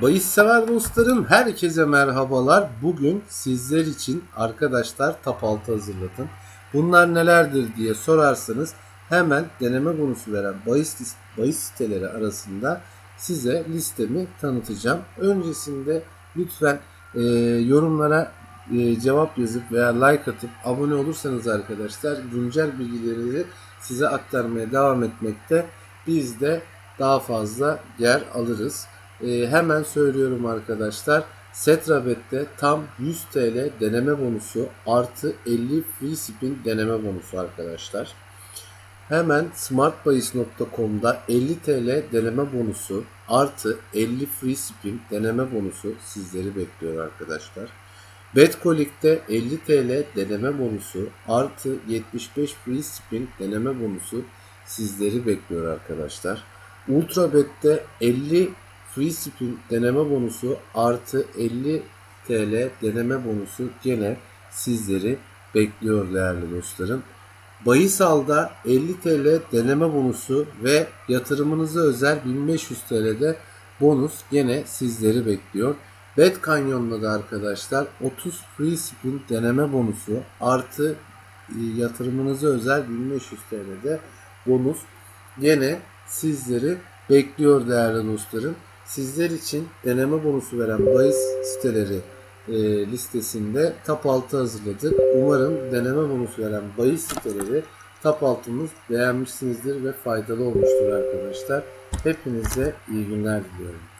Bayis sever dostlarım herkese merhabalar. Bugün sizler için arkadaşlar 6 hazırladım. Bunlar nelerdir diye sorarsanız hemen deneme bonusu veren bahis, bahis siteleri arasında size listemi tanıtacağım. Öncesinde lütfen e, yorumlara e, cevap yazıp veya like atıp abone olursanız arkadaşlar güncel bilgileri size aktarmaya devam etmekte. Biz de daha fazla yer alırız. Ee, hemen söylüyorum arkadaşlar. Setrabet'te tam 100 TL deneme bonusu artı 50 free spin deneme bonusu arkadaşlar. Hemen smartbayis.com'da 50 TL deneme bonusu artı 50 free spin deneme bonusu sizleri bekliyor arkadaşlar. Betcolic'te 50 TL deneme bonusu artı 75 free spin deneme bonusu sizleri bekliyor arkadaşlar. Ultrabet'te 50 free spin deneme bonusu artı 50 TL deneme bonusu gene sizleri bekliyor değerli dostlarım. Bayisal'da 50 TL deneme bonusu ve yatırımınıza özel 1500 TL'de bonus gene sizleri bekliyor. Bet Canyon'da da arkadaşlar 30 free spin deneme bonusu artı e, yatırımınıza özel 1500 TL'de bonus gene sizleri bekliyor değerli dostlarım. Sizler için deneme bonusu veren bahis siteleri e, listesinde top 6 hazırladık. Umarım deneme bonusu veren bahis siteleri top 6'mız beğenmişsinizdir ve faydalı olmuştur arkadaşlar. Hepinize iyi günler diliyorum.